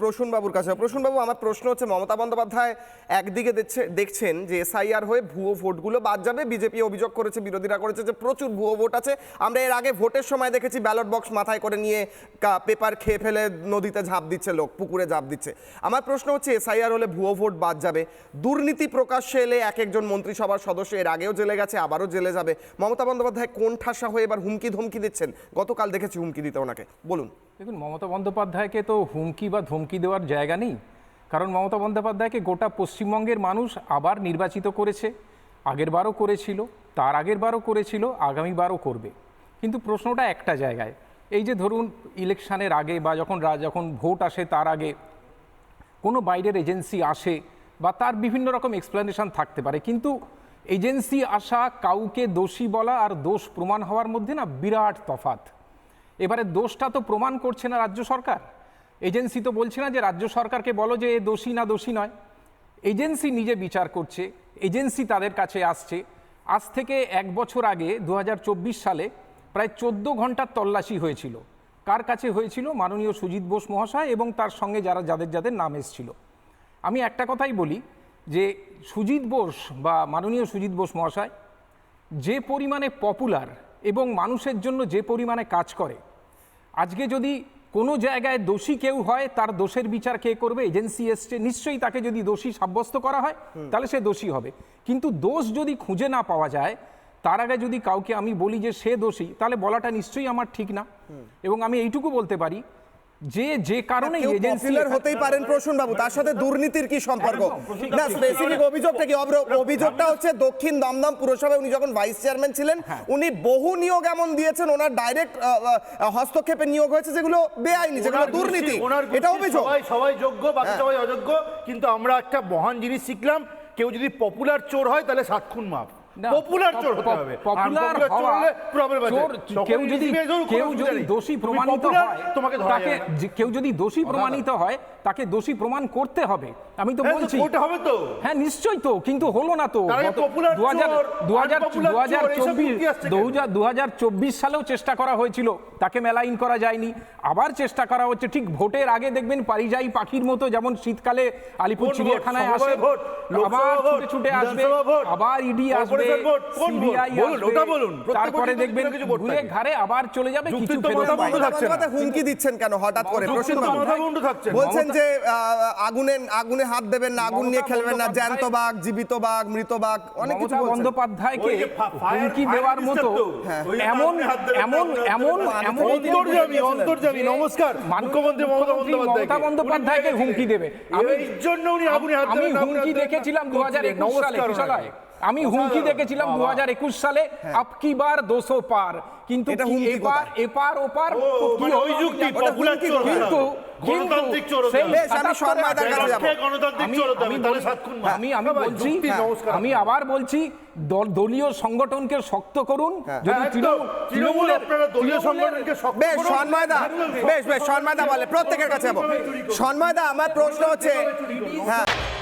প্রসূন বাবুর কাছে। প্রসূন বাবু আমার প্রশ্ন হচ্ছে, মমতা বন্দ্যোপাধ্যায় একদিকে দেখছেন যে এসআইআর হয়ে ভুয়ো ভোটগুলো বাদ যাবে। বিজেপি অভিযোগ করেছে, বিরোধীরা করেছে যে প্রচুর ভুয়ো ভোট আছে। আমরা এর আগে ভোটের সময় দেখেছি ব্যালট বক্স মাথায় করে নিয়ে পেপার খেয়ে ফেলে নদীতে ঝাঁপ দিচ্ছে লোক, পুকুরে ঝাঁপ দিচ্ছে। আমার প্রশ্ন হচ্ছে এসআইআর হলে ভুয়ো ভোট বাদ যাবে। দুর্নীতি প্রকাশ্যে এলে এক একজন মন্ত্রিসভার সদস্য এর আগেও জেলে গেছে, আবারও জেলে যাবে। মমতা বন্দ্যোপাধ্যায় কোন ঠাসা হয়ে এবার হুমকি ধমকি দিচ্ছেন। গতকাল দেখেছি হুমকি দিতে ওনাকে। বলুন। দেখুন, মমতা বন্দ্যোপাধ্যায়কে তো হুমকি বা ধমকি দেওয়ার জায়গা নেই। কারণ মমতা বন্দ্যোপাধ্যায়কে গোটা পশ্চিমবঙ্গের মানুষ আবার নির্বাচিত করেছে। আগের বারও করেছিল, তার আগের বারও করেছিল আগামীবারও করবে। কিন্তু প্রশ্নটা একটা জায়গায়, এই যে ধরুন, ইলেকশানের আগে বা যখন যখন ভোট আসে তার আগে কোনো বাইরের এজেন্সি আসে বা তার বিভিন্ন রকম এক্সপ্লেনেশন থাকতে পারে, কিন্তু এজেন্সি আসা কাউকে দোষী বলা আর দোষ প্রমাণ হওয়ার মধ্যে না বিরাট তফাৎ। এবারে দোষটা তো প্রমাণ করছে না রাজ্য সরকার। এজেন্সি তো বলছে না যে রাজ্য সরকারকে বলো যে এ দোষী না দোষী নয়। এজেন্সি নিজে বিচার করছে, এজেন্সি তাদের কাছে আসছে। আজ থেকে এক বছর আগে দু হাজার চব্বিশ সালে প্রায় চোদ্দ ঘণ্টার তল্লাশি হয়েছিল। কার কাছে হয়েছিল? মাননীয় সুজিত বোস মহাশয় এবং তার সঙ্গে যারা যাদের যাদের নাম এসেছিল। আমি একটা কথাই বলি যে সুজিত বোস বা মাননীয় সুজিত বোস মহাশয় যে পরিমাণে পপুলার এবং মানুষের জন্য যে পরিমাণে কাজ করে আজকে যদি কোনো জায়গায় দোষী কেউ হয় তার দোষের বিচার কে করবে? এজেন্সি এসছে নিশ্চয়ই তাকে যদি দোষী সাব্যস্ত করা হয় তাহলে সে দোষী হবে। কিন্তু দোষ যদি খুঁজে না পাওয়া যায় তার আগে যদি কাউকে আমি বলি যে সে দোষী তাহলে বলাটা নিশ্চয়ই আমার ঠিক না। এবং আমি এইটুকু বলতে পারি যে যে কারণে এজেন্সি পপুলার হতেই পারেন প্রসূন বাবু তার সাথে দুর্নীতির কি সম্পর্ক? না স্পেসিফিক অভিযোগটা কি? অভিযোগটা হচ্ছে দক্ষিণ দমদম পুরসভায় উনি যখন ভাইস চেয়ারম্যান ছিলেন হ্যাঁ। উনি বহু নিয়োগ এমন দিয়েছেন ওনার ডাইরেক্ট হস্তক্ষেপে নিয়োগ হয়েছে যেগুলো বেআইনি যেগুলো দুর্নীতি। এটা অভিযোগ। সবাই সবাই যোগ্য বাকি হ্যাঁ। সবাই অযোগ্য কিন্তু আমরা একটা মহান জিনিস শিখলাম কেউ যদি পপুলার চোর হয় তাহলে সাত খুন মাপ পপুলার চোর হতে হবে। পপুলার হওয়া, problem আছে। কেউ যদি কেউ যদি দোষী প্রমাণিত হয় তোমাকে তাকে কেউ যদি দোষী প্রমাণিত হয় তাকে দোষী প্রমাণ করতে হবে। আমি তো হ্যাঁ, বলছি। করতে হবে তো। হ্যাঁ নিশ্চয়ই তো কিন্তু হলো না তো। তার আগে গত- popular দু হাজার- দু হাজার- দু হাজার চব্বিশ- দু হাজার- চব্বিশ সালেও চেষ্টা করা হয়েছিল। তাকে মেলাইন করা যায়নি। আবার চেষ্টা করা হচ্ছে। ঠিক ভোটের আগে দেখবেন পারিযায়ী পাখির মতো যেমন শীতকালে আলিপুর চিড়িয়াখানায় আসে আবার ছুটে ছুটে আসবে আবার ইডি আসবে? সিবিআই ওটা বলুন। তারপরে দেখবেন ঘুরে। ঘাড়ে আবার চলে যাবে কিছু হুমকি দিচ্ছেন কেন হঠাৎ করে? বাবু। বলছেন যে আহ, আগুনে আগুনে হাত দেবেন না আগুন নিয়ে খেলবেন না জ্যান্ত বাঘ জীবিত বাঘ মৃত বাঘ অনেক কিছু বন্দ্যোপাধ্যায়কে হুমকি দেওয়ার মতো এমন এমন এমন। এমন অন্তর্যামী অন্তর্যামী নমস্কার মুখ্যমন্ত্রী মমতা মুখ্যমন্ত্রী মমতা বন্দ্যোপাধ্যায়কে হুমকি দেবে আমি এর জন্য উনি আগুনে হাত আমি দেবেন আমি হুমকি। দেখেছিলাম দু হাজার করছিলেন। একুশ সালে নমস্কার বিশালয়। আমি হুমকি দেখেছিলাম দু হাজার একুশ সালে আপকি বার দোষো পার? কিন্তু এপার এপার ওপার? ও, কি মানে ওই আমি যুক্তি, কিন্তু আমি 77 সন্মাদার কাছে যাব। লক্ষ্যে গণতান্ত্রিক আমি- বাবা, বলছি হ্যাঁ। আমি আবার বলছি দল- দলীয় সংগঠনকে শক্ত করুন। যদি হ্যাঁ, তৃণমূলের দলীয় সংগঠনকে বেশ সন্ময়দা বেশ বেশ সন্ময়দা বলে প্রত্যেকের কাছে সন্ময়দা আমার প্রশ্ন হচ্ছে হ্যাঁ।